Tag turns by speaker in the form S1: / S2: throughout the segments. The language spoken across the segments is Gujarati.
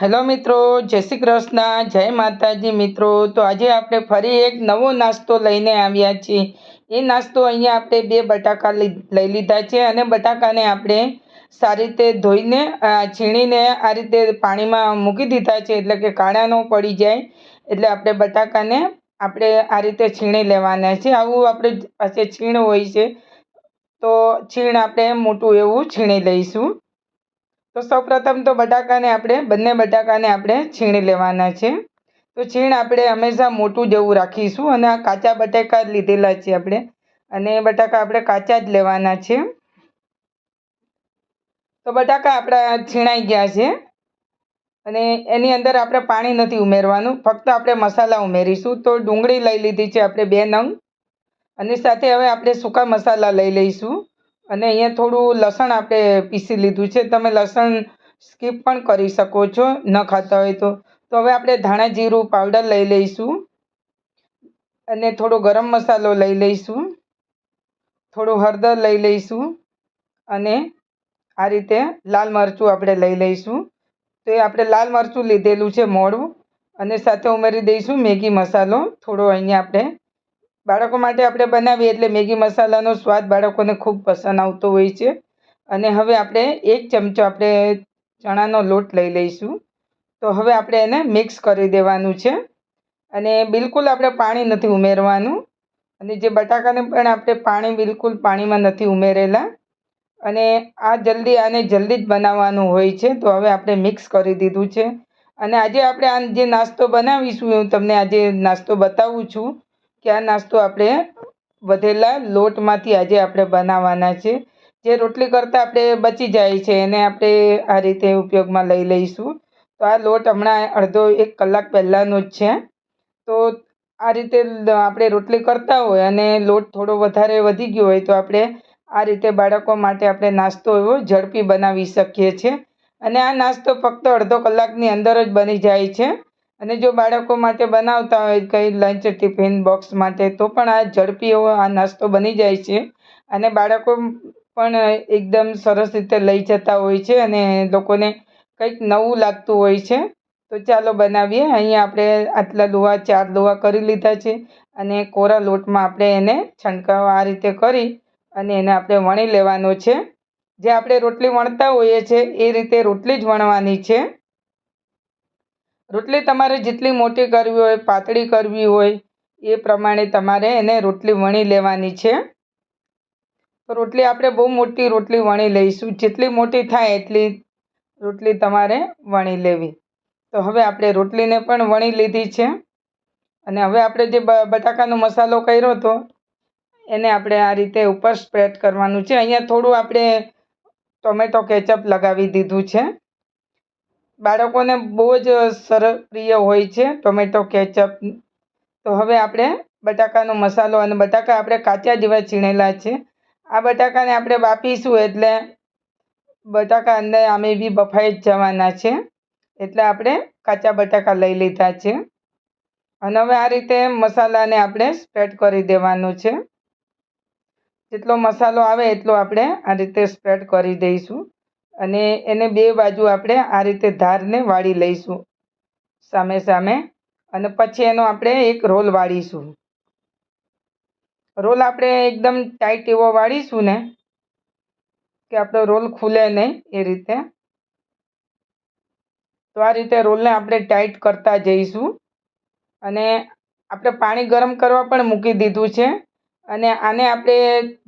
S1: હેલો મિત્રો, જય શ્રી કૃષ્ણ, જય માતાજી મિત્રો. તો આજે આપણે ફરી એક નવો નાસ્તો લઈને આવ્યા છીએ. એ નાસ્તો અહીંયા આપણે બે બટાકા લઈ લીધા છે અને બટાકાને આપણે સારી રીતે ધોઈને છીણીને આ રીતે પાણીમાં મૂકી દીધા છે, એટલે કે કાળા ન પડી જાય. એટલે આપણે બટાકાને આપણે આ રીતે છીણી લેવાના છે. આવું આપણે પાસે છીણ હોય છે. તો છીણ આપણે મોટું એવું છીણી લઈશું. તો સૌપ્રથમ તો બટાકાને આપણે, બંને બટાકાને આપણે છીણી લેવાના છે. તો છીણ આપણે હંમેશા મોટું જેવું રાખીશું અને આ કાચા બટાકા જ લીધેલા છે આપણે. અને બટાકા આપણે કાચા જ લેવાના છે. તો બટાકા આપણા છીણાઈ ગયા છે. અને એની અંદર આપણે પાણી નથી ઉમેરવાનું, ફક્ત આપણે મસાલા ઉમેરીશું. તો ડુંગળી લઈ લીધી છે આપણે બે નંગ. અને સાથે હવે આપણે સૂકા મસાલા લઈ લઈશું. અને અહીંયા થોડું લસણ આપણે પીસી લીધું છે. તમે લસણ સ્કીપ પણ કરી શકો છો, ન ખાતા હોય તો. તો હવે આપણે ધાણા જીરું પાવડર લઈ લઈશું. અને થોડો ગરમ મસાલો લઈ લઈશું. થોડું હળદર લઈ લઈશું. અને આ રીતે લાલ મરચું આપણે લઈ લઈશું. તો એ આપણે લાલ મરચું લીધેલું છે, મોડું. અને સાથે ઉમેરી દઈશું મેગી મસાલો. થોડો અહીંયા આપણે બાળકો માટે આપણે બનાવીએ એટલે મેગી મસાલાનો સ્વાદ બાળકોને ખૂબ પસંદ આવતો હોય છે. અને હવે આપણે એક ચમચો આપણે ચણાનો લોટ લઈ લઈશું. તો હવે આપણે એને મિક્સ કરી દેવાનું છે. અને બિલકુલ આપણે પાણી નથી ઉમેરવાનું. અને જે બટાકાને પણ આપણે પાણી બિલકુલ પાણીમાં નથી ઉમેરેલા. અને આ જલ્દી આને જલ્દી જ બનાવવાનું હોય છે. તો હવે આપણે મિક્સ કરી દીધું છે. અને આજે આપણે આ જે નાસ્તો બનાવીશું, હું તમને આજે નાસ્તો બતાવું છું. કે નાસ્તો આપણે વધેલા લોટમાંથી આજે આપણે બનાવવાના છે. જે રોટલી કરતાં આપણે બચી જાય છે, એને આપણે આ રીતે ઉપયોગમાં લઈ લઈશું. તો આ લોટ હમણાં અડધો એક કલાક પહેલાંનો જ છે. તો આ રીતે આપણે રોટલી કરતા હોય અને લોટ થોડો વધારે વધી ગયો હોય તો આપણે આ રીતે બાળકો માટે આપણે નાસ્તો એવો ઝડપી બનાવી શકીએ છીએ. અને આ નાસ્તો ફક્ત અડધો કલાકની અંદર જ બની જાય છે. અને જો બાળકો માટે બનાવતા હોય કંઈ લંચ ટિફિન બોક્સ માટે, તો પણ આ ઝડપી એવો આ નાસ્તો બની જાય છે. અને બાળકો પણ એકદમ સરસ રીતે લઈ જતા હોય છે અને લોકોને કંઈક નવું લાગતું હોય છે. તો ચાલો બનાવીએ. અહીંયા આપણે આટલા લોહા, ચાર લોહા કરી લીધા છે અને કોરા લોટમાં આપણે એને છંટકાવ આ રીતે કરી અને એને આપણે વણી લેવાનો છે. જે આપણે રોટલી વણતા હોઈએ છીએ એ રીતે રોટલી જ વણવાની છે. રોટલી તમારે જેટલી મોટી કરવી હોય, પાતળી કરવી હોય, એ પ્રમાણે તમારે એને રોટલી વણી લેવાની છે. તો રોટલી આપણે બહુ મોટી રોટલી વણી લઈશું. જેટલી મોટી થાય એટલી રોટલી તમારે વણી લેવી. તો હવે આપણે રોટલીને પણ વણી લીધી છે. અને હવે આપણે જે બટાકાનો મસાલો કર્યો હતો એને આપણે આ રીતે ઉપર સ્પ્રેડ કરવાનું છે. અહીંયા થોડું આપણે ટોમેટો કેચઅપ લગાવી દીધું છે. બાળકોને બહુ જ સરસ પ્રિય હોય છે ટોમેટો કેચઅપ. તો હવે આપણે બટાકાનો મસાલો અને બટાકા આપણે કાચા જેવા છીણેલા છે. આ બટાકાને આપણે બાફીશું એટલે બટાકા અંદર આમે બી બફાઈ જ જવાના છે. એટલે આપણે કાચા બટાકા લઈ લીધા છે. અને હવે આ રીતે મસાલાને આપણે સ્પ્રેડ કરી દેવાનું છે. જેટલો મસાલો આવે એટલો આપણે આ રીતે સ્પ્રેડ કરી દઈશું. અને એને બે બાજુ આપણે આ રીતે ધારને વાળી લઈશું. સામે સામે અને પછી એનો આપણે એક રોલ વાળીશું. રોલ આપણે એકદમ ટાઈટ એવો વાળીશું ને કે આપણો રોલ ખુલે નહીં એ રીતે. તો આ રીતે રોલને આપણે ટાઈટ કરતા જઈશું. અને આપણે પાણી ગરમ કરવા પણ મૂકી દીધું છે. અને આને આપણે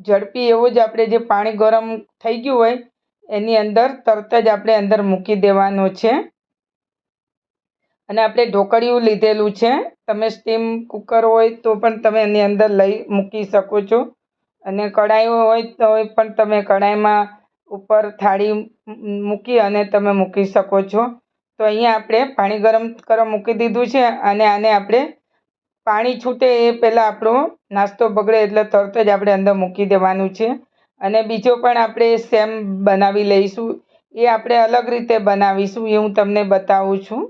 S1: ઝડપી એવું જ આપણે જે પાણી ગરમ થઈ ગયું હોય એની અંદર તરત જ આપણે અંદર મૂકી દેવાનું છે. અને આપણે ઢોકળિયું લીધેલું છે. તમે સ્ટીમ કુકર હોય તો પણ તમે એની અંદર લઈ મૂકી શકો છો. અને કઢાઈ હોય તો પણ તમે કઢાઈમાં ઉપર થાળી મૂકી અને તમે મૂકી શકો છો. તો અહીંયા આપણે પાણી ગરમ કરવા મૂકી દીધું છે અને આને આપણે પાણી છૂટે એ પહેલાં આપણો નાસ્તો બગડે એટલે તરત જ આપણે અંદર મૂકી દેવાનું છે. અને બીજો પણ આપણે સેમ બનાવી લઈશું. એ આપણે અલગ રીતે બનાવીશું, એ હું તમને બતાવું છું.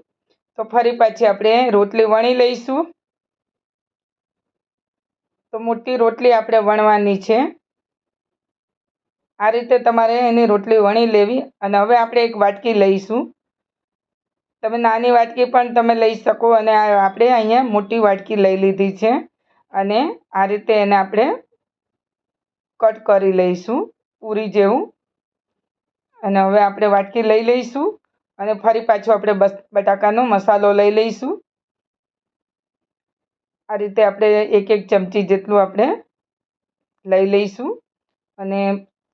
S1: તો ફરી પાછી આપણે રોટલી વણી લઈશું. તો મોટી રોટલી આપણે વણવાની છે. આ રીતે તમારે એની રોટલી વણી લેવી અને હવે આપણે એક વાટકી લઈશું. તમે નાની વાટકી પણ તમે લઈ શકો અને આપણે અહીંયા મોટી વાટકી લઈ લીધી છે. અને આ રીતે એને આપણે કટ કરી લઈશું, પૂરી જેવું. અને હવે આપણે વાટકી લઈ લઈશું અને ફરી પાછું આપણે બટાકાનો મસાલો લઈ લઈશું. આ રીતે આપણે એક એક ચમચી જેટલું આપણે લઈ લઈશું. અને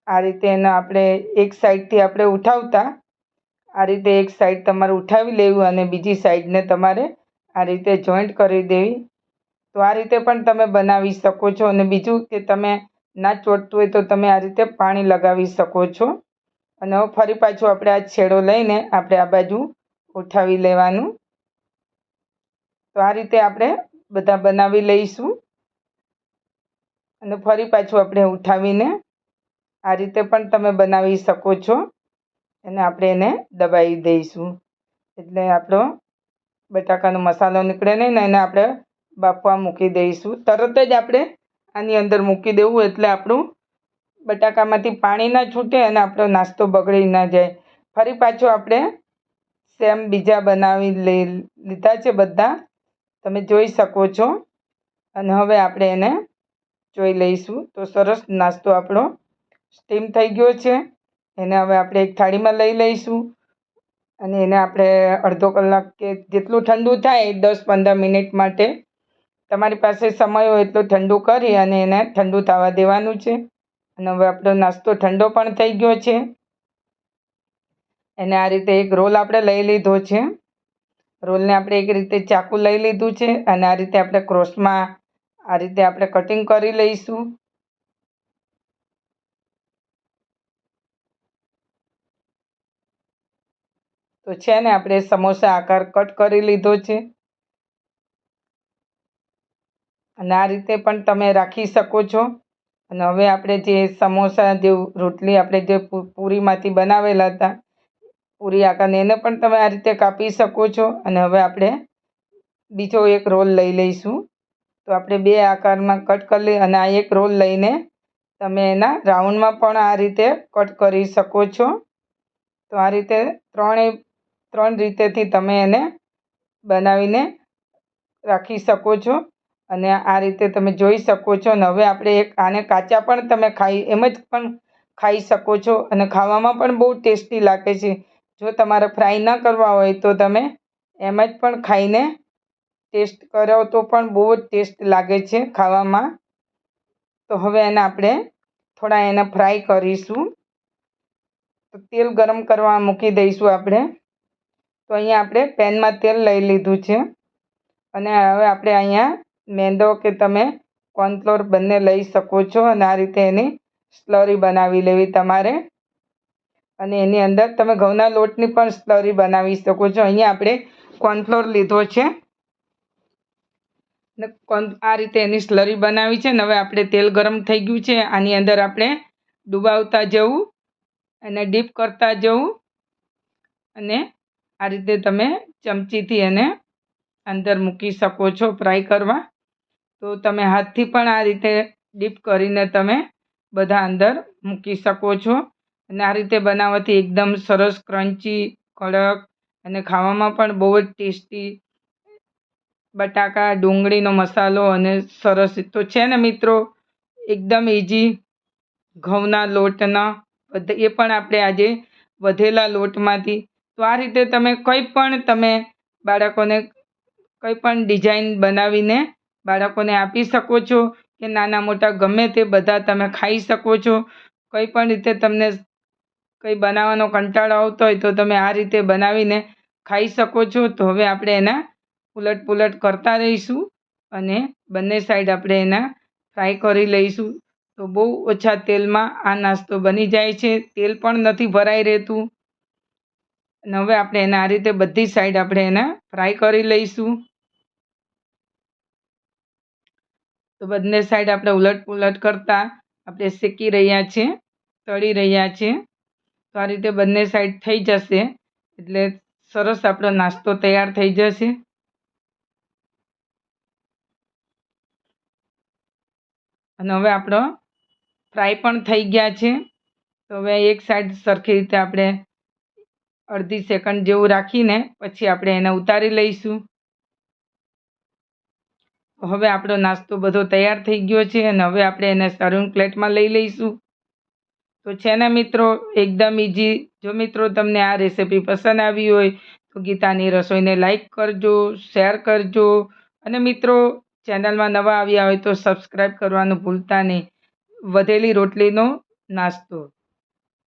S1: આ રીતે એને આપણે એક સાઈડથી આપણે ઉઠાવતા, આ રીતે એક સાઈડ તમારે ઉઠાવી લેવું અને બીજી સાઈડને તમારે આ રીતે જોઈન્ટ કરી દેવી. તો આ રીતે પણ તમે બનાવી શકો છો અને બીજું કે તમે ના ચોટતું હોય તો તમે આ રીતે પાણી લગાવી શકો છો. અને ફરી પાછું આપણે આ છેડો લઈને આપણે આ બાજુ ઉઠાવી લેવાનું. તો આ રીતે આપણે બધા બનાવી લઈશું. અને ફરી પાછું આપણે ઉઠાવીને આ રીતે પણ તમે બનાવી શકો છો. અને આપણે એને દબાવી દઈશું. એટલે આપણો બટાકાનો મસાલો નીકળે નહીં ને એને આપણે બાફવા મૂકી દઈશું. તરત જ આપણે આની અંદર મૂકી દેવું એટલે આપણું બટાકામાંથી પાણી ના છૂટે અને આપણો નાસ્તો બગડી ના જાય. ફરી પાછો આપણે સેમ બીજા બનાવી લીધા છે બધા. તમે જોઈ શકો છો. અને હવે આપણે એને જોઈ લઈશું. તો સરસ નાસ્તો આપણો સ્ટીમ થઈ ગયો છે. એને હવે આપણે એક થાળીમાં લઈ લઈશું. અને એને આપણે અડધો કલાક કે જેટલું ઠંડુ થાય દસ પંદર મિનિટ માટે તમારી પાસે સમય હોય એટલો ઠંડુ કરી અને એને ઠંડુ થવા દેવાનું છે. અને હવે આપણો નાસ્તો ઠંડો પણ થઈ ગયો છે. એને આ રીતે એક રોલ આપણે લઈ લીધો છે. રોલને આપણે એક રીતે ચાકુ લઈ લીધું છે અને આ રીતે આપણે ક્રોસમાં આ રીતે આપણે કટિંગ કરી લઈશું. તો છે ને, આપણે સમોસા આકાર કટ કરી લીધો છે. અને આ રીતે પણ તમે રાખી શકો છો. અને હવે આપણે જે સમોસા, જે રોટલી આપણે જે પૂરીમાંથી બનાવેલા હતા, પૂરી આકારને એને પણ તમે આ રીતે કાપી શકો છો. અને હવે આપણે બીજો એક રોલ લઈ લઈશું. તો આપણે બે આકારમાં કટ કરી અને આ એક રોલ લઈને તમે એના રાઉન્ડમાં પણ આ રીતે કટ કરી શકો છો. તો આ રીતે ત્રણેય, ત્રણ રીતેથી તમે એને બનાવીને રાખી શકો છો. અને આ રીતે તમે જોઈ શકો છો અને હવે આપણે એક આને કાચા પણ તમે ખાઈ, એમ જ પણ ખાઈ શકો છો અને ખાવામાં પણ બહુ ટેસ્ટી લાગે છે. જો તમારે ફ્રાય ન કરવા હોય તો તમે એમ જ પણ ખાઈને ટેસ્ટ કરો તો પણ બહુ જ ટેસ્ટ લાગે છે ખાવામાં. તો હવે એને આપણે થોડા એને ફ્રાય કરીશું. તો તેલ ગરમ કરવા મૂકી દઈશું આપણે. તો અહીંયા આપણે પેનમાં તેલ લઈ લીધું છે. અને હવે આપણે અહીંયા મેંદો કે તમે કોર્નફ્લોર બંને લઈ શકો છો અને આ રીતે એની સ્લરી બનાવી લેવી તમારે. અને એની અંદર તમે ઘઉંના લોટની પણ સ્લરી બનાવી શકો છો. અહીંયા આપણે કોર્નફ્લોર લીધો છે. આ રીતે એની સ્લરી બનાવી છે ને હવે આપણે તેલ ગરમ થઈ ગયું છે. આની અંદર આપણે ડુબાવતા જવું અને ડીપ કરતા જવું અને આ રીતે તમે ચમચીથી એને અંદર મૂકી શકો છો ફ્રાય કરવા. તો તમે હાથથી પણ આ રીતે ડીપ કરીને તમે બધા અંદર મૂકી શકો છો. અને આ રીતે બનાવવાથી એકદમ સરસ ક્રન્ચી, કડક અને ખાવામાં પણ બહુ જ ટેસ્ટી બટાકા, ડુંગળીનો મસાલો અને સરસ તો છે ને મિત્રો, એકદમ ઇઝી ઘઉંના લોટના એ પણ આપણે આજે વધેલા લોટમાંથી. તો આ રીતે તમે કંઈ પણ તમે બાળકોને કંઈ પણ ડિઝાઇન બનાવીને બાળકોને આપી શકો છો કે નાના મોટા ગમે તે બધા તમે ખાઈ શકો છો. કંઈ પણ રીતે તમને કંઈ બનાવવાનો કંટાળો આવતો હોય તો તમે આ રીતે બનાવીને ખાઈ શકો છો. તો હવે આપણે એના ઉલટ પુલટ કરતા રહીશું અને બંને સાઈડ આપણે એના ફ્રાય કરી લઈશું. તો બહુ ઓછા તેલમાં આ નાસ્તો બની જાય છે. તેલ પણ નથી ભરાઈ રહેતું. અને હવે આપણે એને આ રીતે બધી સાઈડ આપણે એને ફ્રાય કરી લઈશું. તો બંને સાઈડ આપણે ઉલટ પુલટ કરતા આપણે શેકી રહ્યા છીએ તળી રહ્યા છીએ તો આ રીતે બંને સાઈડ થઈ જશે, એટલે સરસ આપણો નાસ્તો તૈયાર થઈ જશે. અને હવે આપણો ફ્રાય પણ થઈ ગયા છે. તો હવે એક સાઈડ સરખી રીતે આપણે અડધી સેકન્ડ જેવું રાખીને પછી આપણે એને ઉતારી લઈશું. હવે આપણો નાસ્તો બધો તૈયાર થઈ ગયો છે અને હવે આપણે એને સર્વિંગ પ્લેટમાં લઈ લઈશું. તો છે ને મિત્રો, એકદમ ઇઝી જો મિત્રો તમને આ રેસીપી પસંદ આવી હોય, તો ગીતાની રસોઈને લાઈક કરજો શેર કરજો. અને મિત્રો, ચેનલમાં નવા આવ્યા હોય તો સબસ્ક્રાઈબ કરવાનું ભૂલતા નહીં. વધેલી રોટલીનો નાસ્તો.